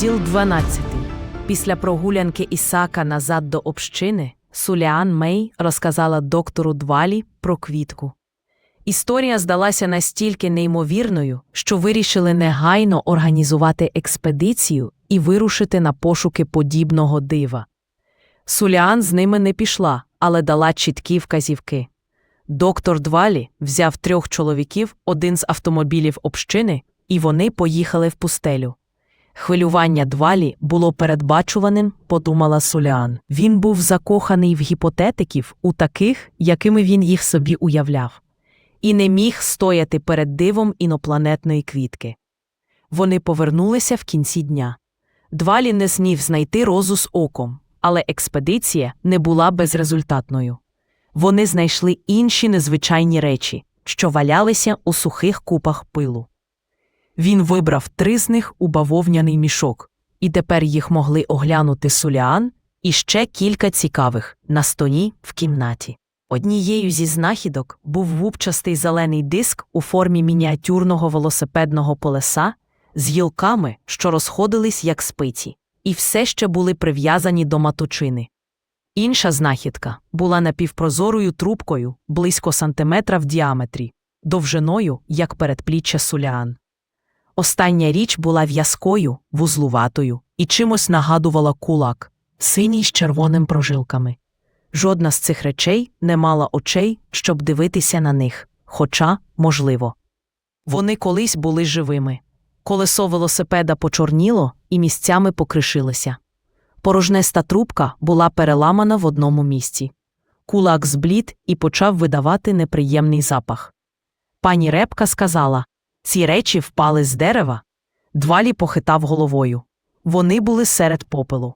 Розділ 12. Після прогулянки Ісака назад до общини Суліан Мей розказала доктору Двалі про квітку. Історія здалася настільки неймовірною, що вирішили негайно організувати експедицію і вирушити на пошуки подібного дива. Суліан з ними не пішла, але дала чіткі вказівки. Доктор Двалі взяв трьох чоловіків, один з автомобілів общини, і вони поїхали в пустелю. Хвилювання Двалі було передбачуваним, подумала Суліан. Він був закоханий в гіпотетиків, у таких, якими він їх собі уявляв, і не міг стояти перед дивом інопланетної квітки. Вони повернулися в кінці дня. Двалі не змів знайти розу з оком, але експедиція не була безрезультатною. Вони знайшли інші незвичайні речі, що валялися у сухих купах пилу. Він вибрав три з них у бавовняний мішок, і тепер їх могли оглянути Суліан і ще кілька цікавих на столі в кімнаті. Однією зі знахідок був губчастий зелений диск у формі мініатюрного велосипедного колеса з гілками, що розходились як спиці, і все ще були прив'язані до маточини. Інша знахідка була напівпрозорою трубкою близько сантиметра в діаметрі, довжиною, як передпліччя Суліан. Остання річ була в'язкою, вузлуватою і чимось нагадувала кулак, синій з червоним прожилками. Жодна з цих речей не мала очей, щоб дивитися на них, хоча, можливо. Вони колись були живими. Колесо велосипеда почорніло і місцями покришилося. Порожнеста трубка була переламана в одному місці. Кулак зблід і почав видавати неприємний запах. Пані Репка сказала ці речі впали з дерева. Двалі похитав головою. Вони були серед попелу.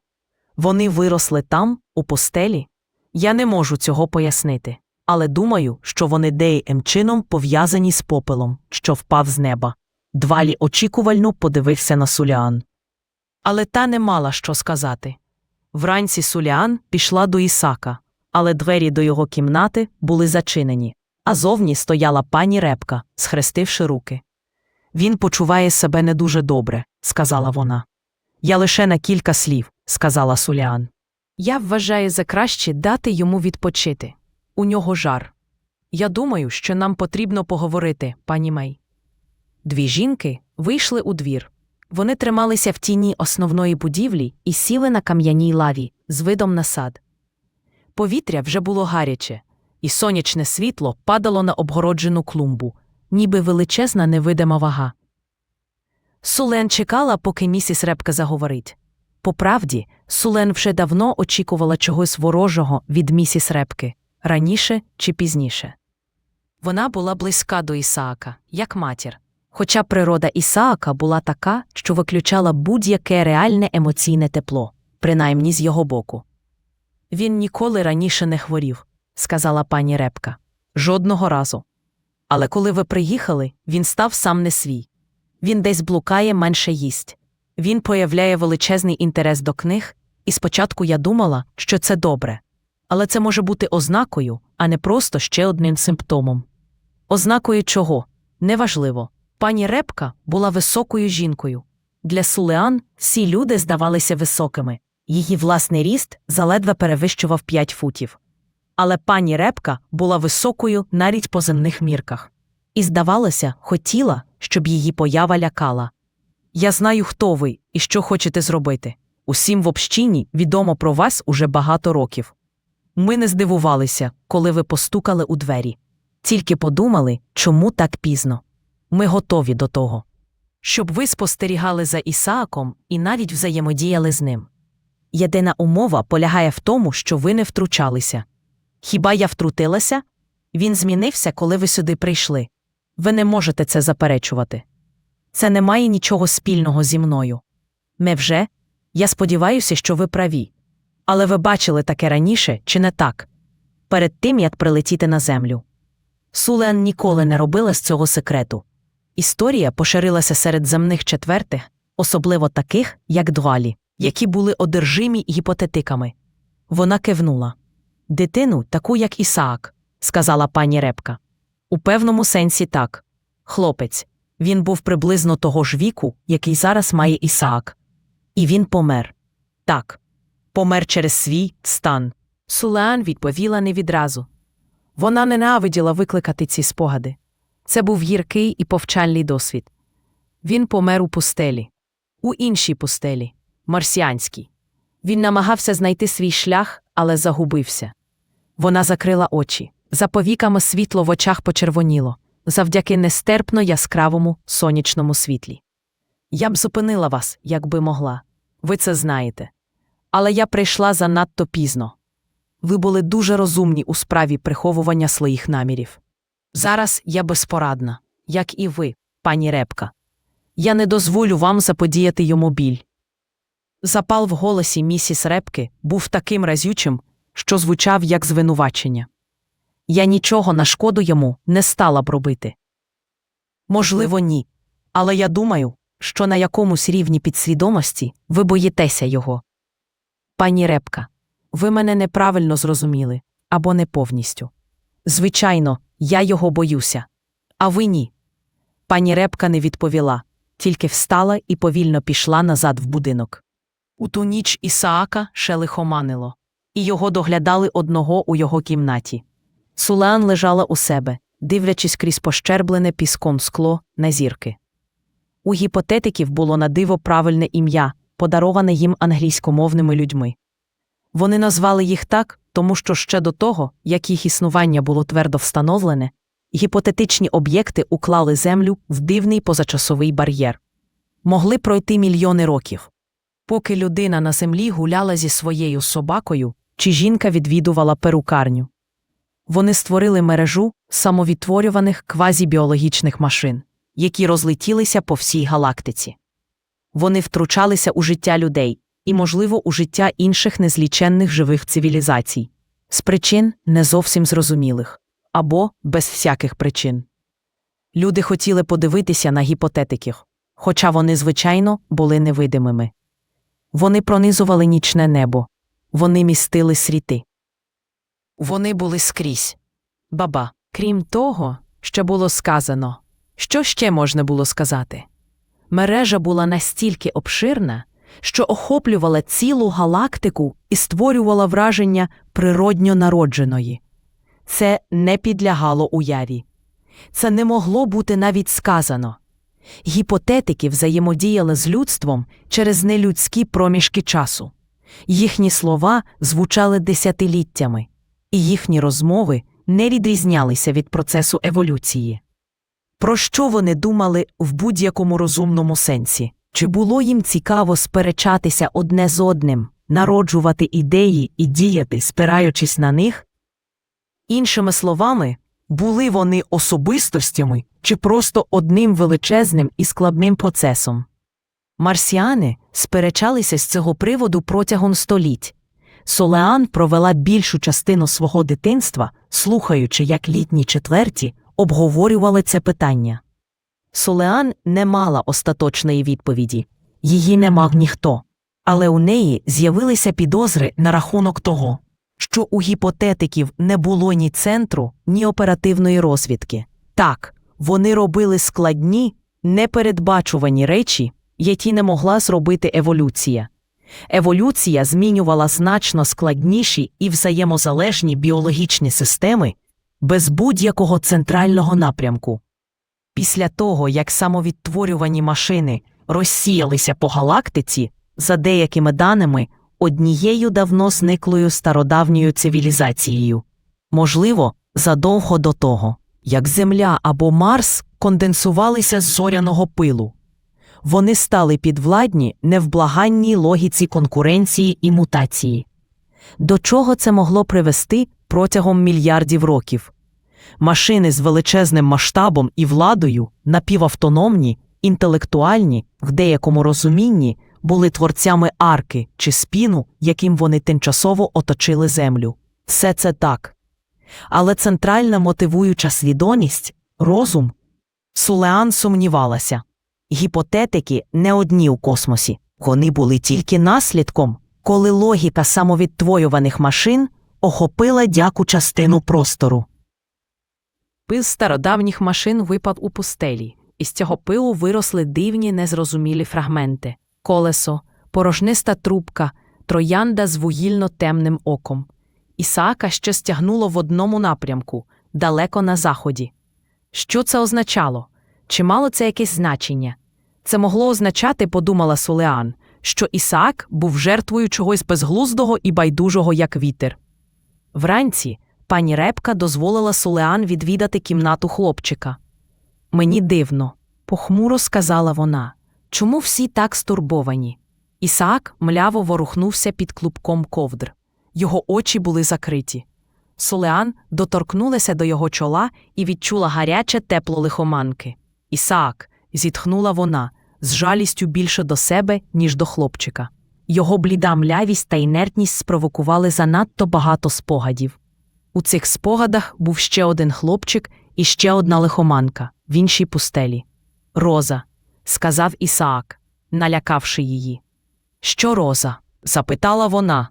Вони виросли там, у постелі. Я не можу цього пояснити, але думаю, що вони деяким чином пов'язані з попелом, що впав з неба. Двалі очікувально подивився на Суліан. Але та не мала що сказати. Вранці Суліан пішла до Ісака, але двері до його кімнати були зачинені, а зовні стояла пані Репка, схрестивши руки. Він почуває себе не дуже добре, сказала вона. Я лише на кілька слів, сказала Суліан. Я вважаю за краще дати йому відпочити. У нього жар. Я думаю, що нам потрібно поговорити, пані Мей. Дві жінки вийшли у двір. Вони трималися в тіні основної будівлі і сіли на кам'яній лаві з видом на сад. Повітря вже було гаряче, і сонячне світло падало на обгороджену клумбу, ніби величезна невидима вага. Сулен чекала, поки місіс Репка заговорить. Поправді, Сулен вже давно очікувала чогось ворожого від місіс Репки раніше чи пізніше. Вона була близька до Ісаака, як матір. Хоча природа Ісаака була така, що виключала будь-яке реальне емоційне тепло, принаймні з його боку. Він ніколи раніше не хворів, сказала пані Репка. Жодного разу. Але коли ви приїхали, він став сам не свій. Він десь блукає, менше їсть. Він появляє величезний інтерес до книг, і спочатку я думала, що це добре. Але це може бути ознакою, а не просто ще одним симптомом. Ознакою чого? Неважливо. Пані Репка була високою жінкою. Для Сулеан всі люди здавалися високими. Її власний ріст заледве перевищував 5 футів. Але пані Репка була високою навіть по земних мірках. І, здавалося, хотіла, щоб її поява лякала. Я знаю, хто ви і що хочете зробити. Усім в общині відомо про вас уже багато років. Ми не здивувалися, коли ви постукали у двері. Тільки подумали, чому так пізно. Ми готові до того. Щоб ви спостерігали за Ісааком і навіть взаємодіяли з ним. Єдина умова полягає в тому, що ви не втручалися. Хіба я втрутилася? Він змінився, коли ви сюди прийшли. Ви не можете це заперечувати. Це не має нічого спільного зі мною. Невже? Я сподіваюся, що ви праві. Але ви бачили таке раніше, чи не так? Перед тим, як прилетіти на землю. Сулен ніколи не робила з цього секрету. Історія поширилася серед земних четвертих, особливо таких, як Дуалі, які були одержимі гіпотетиками. Вона кивнула. Дитину, таку, як Ісаак, сказала пані Репка. У певному сенсі так. Хлопець. Він був приблизно того ж віку, який зараз має Ісаак. І він помер. Так, помер через свій стан. Сулеан відповіла не відразу. Вона ненавиділа викликати ці спогади. Це був гіркий і повчальний досвід. Він помер у пустелі, у іншій пустелі, марсіанській. Він намагався знайти свій шлях, але загубився. Вона закрила очі. За повіками світло в очах почервоніло, завдяки нестерпно яскравому сонячному світлі. Я б зупинила вас, якби могла. Ви це знаєте. Але я прийшла занадто пізно. Ви були дуже розумні у справі приховування своїх намірів. Зараз я безпорадна, як і ви, пані Репка. Я не дозволю вам заподіяти йому біль. Запал в голосі місіс Репки був таким разючим, що звучав як звинувачення. Я нічого на шкоду йому не стала б робити. Можливо, ні. Але я думаю, що на якомусь рівні підсвідомості ви боїтеся його. Пані Репка, ви мене неправильно зрозуміли або не повністю. Звичайно, я його боюся. А ви ні. Пані Репка не відповіла, тільки встала і повільно пішла назад в будинок. У ту ніч Ісаака ще лихоманило, і його доглядали одного у його кімнаті. Сулеан лежала у себе, дивлячись крізь пощерблене піском скло на зірки. У гіпотетиків було на диво правильне ім'я, подароване їм англійськомовними людьми. Вони назвали їх так, тому що ще до того, як їх існування було твердо встановлене, гіпотетичні об'єкти уклали землю в дивний позачасовий бар'єр. Могли пройти мільйони років. Поки людина на землі гуляла зі своєю собакою, чи жінка відвідувала перукарню. Вони створили мережу самовідтворюваних квазібіологічних машин, які розлетілися по всій галактиці. Вони втручалися у життя людей і, можливо, у життя інших незліченних живих цивілізацій, з причин не зовсім зрозумілих або без всяких причин. Люди хотіли подивитися на гіпотетиків, хоча вони, звичайно, були невидимими. Вони пронизували нічне небо, вони містили світи. Вони були скрізь. Баба, крім того, що було сказано, що ще можна було сказати? Мережа була настільки обширна, що охоплювала цілу галактику і створювала враження природньо народженої. Це не підлягало уяві. Це не могло бути навіть сказано. Гіпотетики взаємодіяли з людством через нелюдські проміжки часу. Їхні слова звучали десятиліттями, і їхні розмови не відрізнялися від процесу еволюції. Про що вони думали в будь-якому розумному сенсі? Чи було їм цікаво сперечатися одне з одним, народжувати ідеї і діяти, спираючись на них? Іншими словами, були вони особистостями чи просто одним величезним і складним процесом. Марсіани сперечалися з цього приводу протягом століть. Солеан провела більшу частину свого дитинства, слухаючи, як літні четверті обговорювали це питання. Солеан не мала остаточної відповіді, її не мав ніхто, але у неї з'явилися підозри на рахунок того, що у гіпотетиків не було ні центру, ні оперативної розвідки. Так, вони робили складні, непередбачувані речі, які не могла зробити еволюція. Еволюція змінювала значно складніші і взаємозалежні біологічні системи без будь-якого центрального напрямку. Після того, як самовідтворювані машини розсіялися по галактиці, за деякими даними, однією давно зниклою стародавньою цивілізацією, можливо, задовго до того, як Земля або Марс конденсувалися з зоряного пилу. Вони стали підвладні невблаганній логіці конкуренції і мутації. До чого це могло привести протягом мільярдів років? Машини з величезним масштабом і владою, напівавтономні, інтелектуальні, в деякому розумінні, були творцями арки чи спіну, яким вони тимчасово оточили землю. Все це так. Але центральна мотивуюча свідомість розум. Сулеан сумнівалася. Гіпотетики не одні у космосі, вони були тільки наслідком, коли логіка самовідтворюваних машин охопила дяку частину простору. Пил стародавніх машин випав у пустелі, і з цього пилу виросли дивні незрозумілі фрагменти колесо, порожниста трубка, троянда з вугільно-темним оком. Ісаака ще стягнуло в одному напрямку, далеко на заході. Що це означало? Чи мало це якесь значення? Це могло означати, подумала Сулеан, що Ісаак був жертвою чогось безглуздого і байдужого, як вітер. Вранці пані Репка дозволила Сулеан відвідати кімнату хлопчика. Мені дивно, похмуро сказала вона. Чому всі так стурбовані? Ісаак мляво ворухнувся під клубком ковдр. Його очі були закриті. Солеан доторкнулася до його чола і відчула гаряче тепло лихоманки. Ісаак, зітхнула вона, з жалістю більше до себе, ніж до хлопчика. Його бліда млявість та інертність спровокували занадто багато спогадів. У цих спогадах був ще один хлопчик і ще одна лихоманка в іншій пустелі. Роза, сказав Ісаак, налякавши її. Що Роза? запитала вона.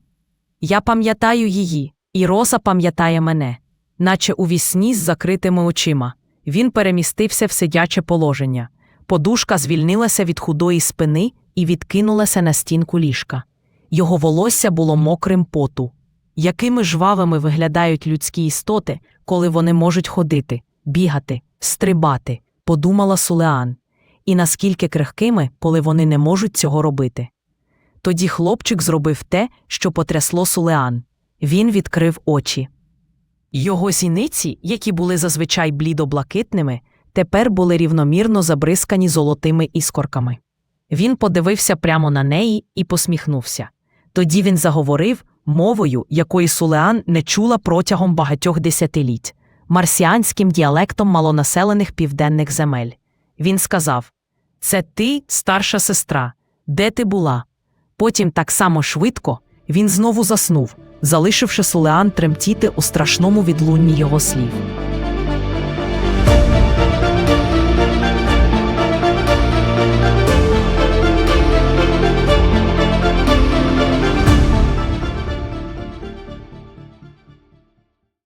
Я пам'ятаю її, і Роза пам'ятає мене, наче у вісні з закритими очима. Він перемістився в сидяче положення. Подушка звільнилася від худої спини і відкинулася на стінку ліжка. Його волосся було мокрим поту. Якими жвавими виглядають людські істоти, коли вони можуть ходити, бігати, стрибати, подумала Сулеан, і наскільки крихкими, коли вони не можуть цього робити. Тоді хлопчик зробив те, що потрясло Сулеан. Він відкрив очі. Його зіниці, які були зазвичай блідо-блакитними, тепер були рівномірно забризкані золотими іскорками. Він подивився прямо на неї і посміхнувся. Тоді він заговорив мовою, якої Сулеан не чула протягом багатьох десятиліть, марсіанським діалектом малонаселених південних земель. Він сказав: Це ти, старша сестра, де ти була? Потім так само швидко він знову заснув, залишивши Сулеан тремтіти у страшному відлунні його слів.